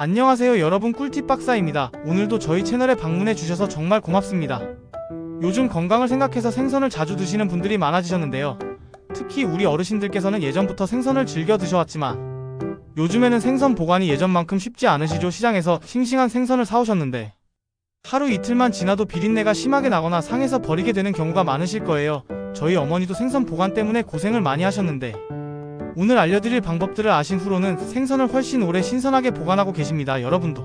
안녕하세요 여러분 꿀팁 박사입니다. 오늘도 저희 채널에 방문해 주셔서 정말 고맙습니다. 요즘 건강을 생각해서 생선을 자주 드시는 분들이 많아지셨는데요. 특히 우리 어르신들께서는 예전부터 생선을 즐겨 드셔왔지만 요즘에는 생선 보관이 예전만큼 쉽지 않으시죠. 시장에서 싱싱한 생선을 사오셨는데 하루 이틀만 지나도 비린내가 심하게 나거나 상해서 버리게 되는 경우가 많으실 거예요. 저희 어머니도 생선 보관 때문에 고생을 많이 하셨는데 오늘 알려드릴 방법들을 아신 후로는 생선을 훨씬 오래 신선하게 보관하고 계십니다. 여러분도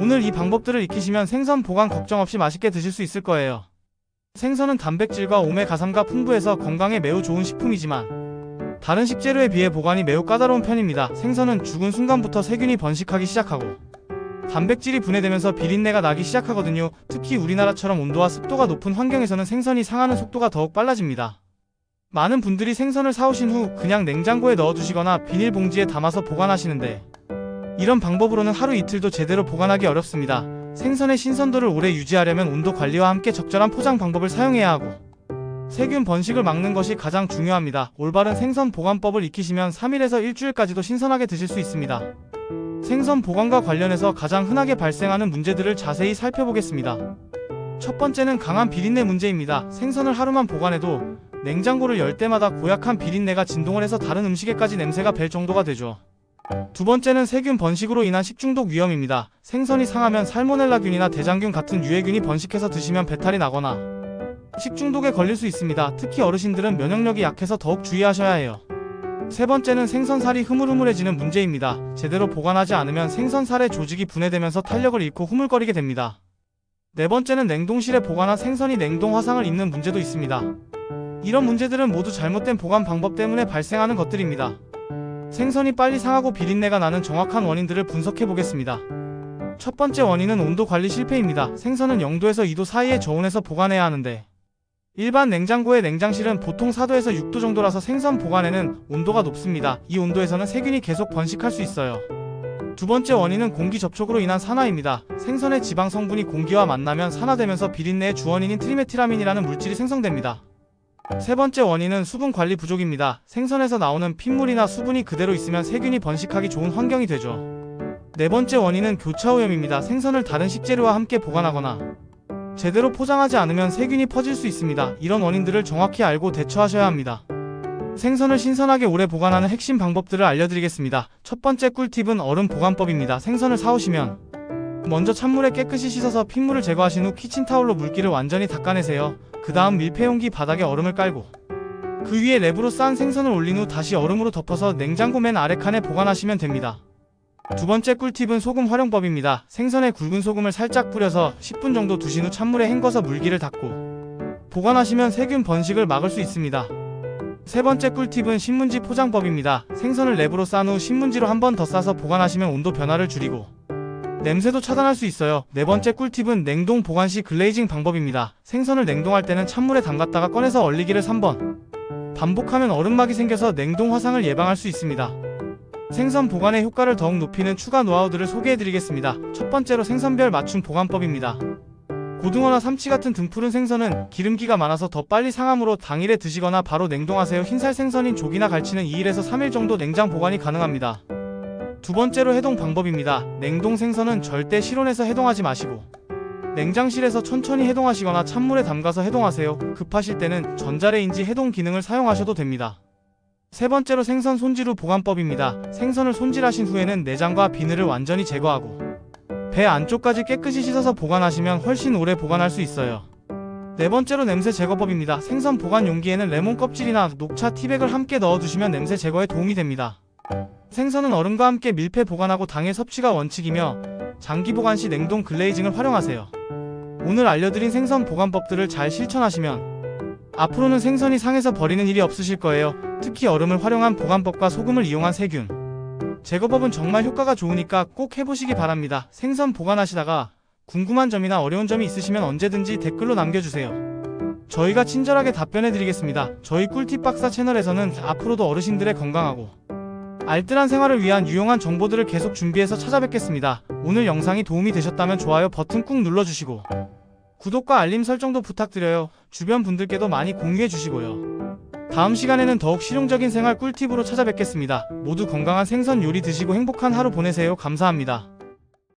오늘 이 방법들을 익히시면 생선 보관 걱정 없이 맛있게 드실 수 있을 거예요. 생선은 단백질과 오메가3가 풍부해서 건강에 매우 좋은 식품이지만 다른 식재료에 비해 보관이 매우 까다로운 편입니다. 생선은 죽은 순간부터 세균이 번식하기 시작하고 단백질이 분해되면서 비린내가 나기 시작하거든요. 특히 우리나라처럼 온도와 습도가 높은 환경에서는 생선이 상하는 속도가 더욱 빨라집니다. 많은 분들이 생선을 사오신 후 그냥 냉장고에 넣어두시거나 비닐봉지에 담아서 보관하시는데 이런 방법으로는 하루 이틀도 제대로 보관하기 어렵습니다. 생선의 신선도를 오래 유지하려면 온도 관리와 함께 적절한 포장 방법을 사용해야 하고 세균 번식을 막는 것이 가장 중요합니다. 올바른 생선 보관법을 익히시면 3일에서 일주일까지도 신선하게 드실 수 있습니다. 생선 보관과 관련해서 가장 흔하게 발생하는 문제들을 자세히 살펴보겠습니다. 첫 번째는 강한 비린내 문제입니다. 생선을 하루만 보관해도 냉장고를 열 때마다 고약한 비린내가 진동을 해서 다른 음식에까지 냄새가 벨 정도가 되죠. 두 번째는 세균 번식으로 인한 식중독 위험입니다. 생선이 상하면 살모넬라균이나 대장균 같은 유해균이 번식해서 드시면 배탈이 나거나 식중독에 걸릴 수 있습니다. 특히 어르신들은 면역력이 약해서 더욱 주의하셔야 해요. 세 번째는 생선살이 흐물흐물해지는 문제입니다. 제대로 보관하지 않으면 생선살의 조직이 분해되면서 탄력을 잃고 흐물거리게 됩니다. 네 번째는 냉동실에 보관한 생선이 냉동 화상을 입는 문제도 있습니다. 이런 문제들은 모두 잘못된 보관 방법 때문에 발생하는 것들입니다. 생선이 빨리 상하고 비린내가 나는 정확한 원인들을 분석해 보겠습니다. 첫 번째 원인은 온도 관리 실패입니다. 생선은 0도에서 2도 사이에 저온에서 보관해야 하는데 일반 냉장고의 냉장실은 보통 4도에서 6도 정도라서 생선 보관에는 온도가 높습니다. 이 온도에서는 세균이 계속 번식할 수 있어요. 두 번째 원인은 공기 접촉으로 인한 산화입니다. 생선의 지방 성분이 공기와 만나면 산화되면서 비린내의 주원인인 트리메티라민이라는 물질이 생성됩니다. 세 번째 원인은 수분 관리 부족입니다. 생선에서 나오는 핏물이나 수분이 그대로 있으면 세균이 번식하기 좋은 환경이 되죠. 네 번째 원인은 교차 오염입니다. 생선을 다른 식재료와 함께 보관하거나 제대로 포장하지 않으면 세균이 퍼질 수 있습니다. 이런 원인들을 정확히 알고 대처하셔야 합니다. 생선을 신선하게 오래 보관하는 핵심 방법들을 알려드리겠습니다. 첫 번째 꿀팁은 얼음 보관법입니다. 생선을 사오시면 먼저 찬물에 깨끗이 씻어서 핏물을 제거하신 후 키친타올로 물기를 완전히 닦아내세요. 그 다음 밀폐용기 바닥에 얼음을 깔고 그 위에 랩으로 싼 생선을 올린 후 다시 얼음으로 덮어서 냉장고 맨 아래 칸에 보관하시면 됩니다. 두 번째 꿀팁은 소금 활용법입니다. 생선에 굵은 소금을 살짝 뿌려서 10분 정도 두신 후 찬물에 헹궈서 물기를 닦고 보관하시면 세균 번식을 막을 수 있습니다. 세 번째 꿀팁은 신문지 포장법입니다. 생선을 랩으로 싼 후 신문지로 한 번 더 싸서 보관하시면 온도 변화를 줄이고 냄새도 차단할 수 있어요. 네 번째 꿀팁은 냉동 보관 시 글레이징 방법입니다. 생선을 냉동할 때는 찬물에 담갔다가 꺼내서 얼리기를 3번. 반복하면 얼음막이 생겨서 냉동 화상을 예방할 수 있습니다. 생선 보관의 효과를 더욱 높이는 추가 노하우들을 소개해드리겠습니다. 첫 번째로 생선별 맞춤 보관법입니다. 고등어나 삼치 같은 등푸른 생선은 기름기가 많아서 더 빨리 상함으로 당일에 드시거나 바로 냉동하세요. 흰살 생선인 조기나 갈치는 2일에서 3일 정도 냉장 보관이 가능합니다. 두 번째로 해동 방법입니다. 냉동 생선은 절대 실온에서 해동하지 마시고 냉장실에서 천천히 해동하시거나 찬물에 담가서 해동하세요. 급하실 때는 전자레인지 해동 기능을 사용하셔도 됩니다. 세 번째로 생선 손질 후 보관법입니다. 생선을 손질하신 후에는 내장과 비늘을 완전히 제거하고 배 안쪽까지 깨끗이 씻어서 보관하시면 훨씬 오래 보관할 수 있어요. 네 번째로 냄새 제거법입니다. 생선 보관 용기에는 레몬 껍질이나 녹차 티백을 함께 넣어두시면 냄새 제거에 도움이 됩니다. 생선은 얼음과 함께 밀폐 보관하고 당일 섭취가 원칙이며 장기 보관 시 냉동 글레이징을 활용하세요. 오늘 알려드린 생선 보관법들을 잘 실천하시면 앞으로는 생선이 상해서 버리는 일이 없으실 거예요. 특히 얼음을 활용한 보관법과 소금을 이용한 세균 제거법은 정말 효과가 좋으니까 꼭 해보시기 바랍니다. 생선 보관하시다가 궁금한 점이나 어려운 점이 있으시면 언제든지 댓글로 남겨주세요. 저희가 친절하게 답변해드리겠습니다. 저희 꿀팁 박사 채널에서는 앞으로도 어르신들의 건강하고 알뜰한 생활을 위한 유용한 정보들을 계속 준비해서 찾아뵙겠습니다. 오늘 영상이 도움이 되셨다면 좋아요 버튼 꾹 눌러주시고 구독과 알림 설정도 부탁드려요. 주변 분들께도 많이 공유해 주시고요. 다음 시간에는 더욱 실용적인 생활 꿀팁으로 찾아뵙겠습니다. 모두 건강한 생선 요리 드시고 행복한 하루 보내세요. 감사합니다.